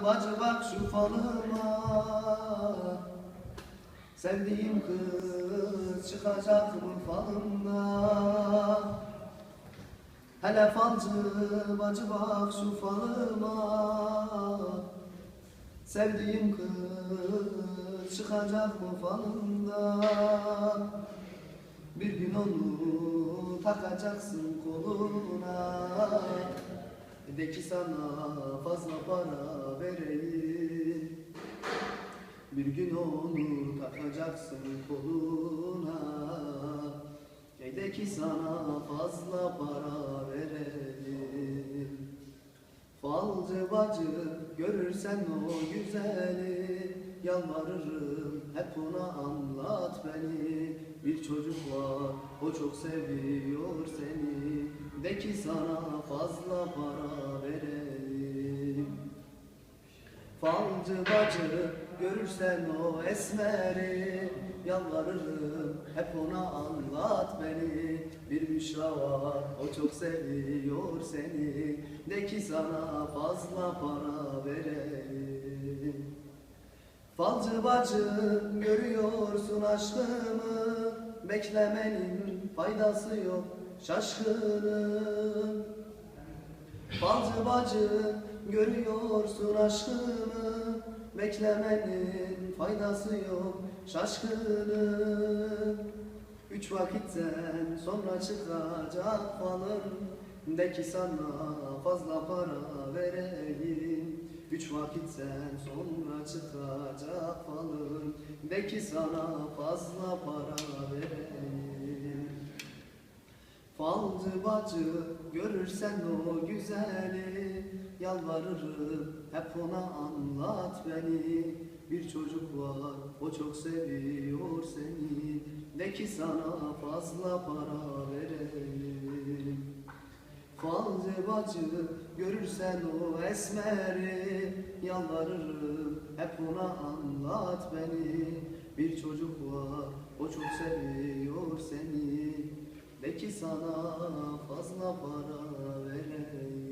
Bacı bak şu falıma. Sevdiğim kız çıkacak mı falımda? Hele falcı bacı bak şu falıma. Sevdiğim kız çıkacak mı falımda? Bir gün onu takacaksın koluna de ki sana fazla para vereyim Bir gün onu takacaksın koluna. De ki sana fazla para vereyim Falcı bacı görürsen o güzeli Yalvarırım hep ona anlat beni. Bir çocuk var o çok seviyor seni. De ki sana fazla para vereyim. Falcı bacı görürsen o esmeri. Yalvarırım hep ona anlat beni. Bir Büşra var o çok seviyor seni. De ki sana fazla para vereyim Falcı bacı görüyorsun aşkımı. Beklemenin faydası yok şaşkınım Falcı bacı görüyorsun aşkımı. Beklemenin faydası yok şaşkınım Üç vakitten sonra çıkacak falın. De ki sana fazla para vereyim Üç vakitten sonra çıkacak falın. De ki sana fazla para vereyim Falcı bacı görürsen o güzeli. Yalvarırım hep ona anlat beni. Bir çocuk var o çok seviyor seni. De ki sana fazla para vereyim Falcı bacı görürsen o esmeri Yalvarırım. Hep ona anlat beni. Bir çocuk var o çok seviyor seni. De sana fazla para vereyim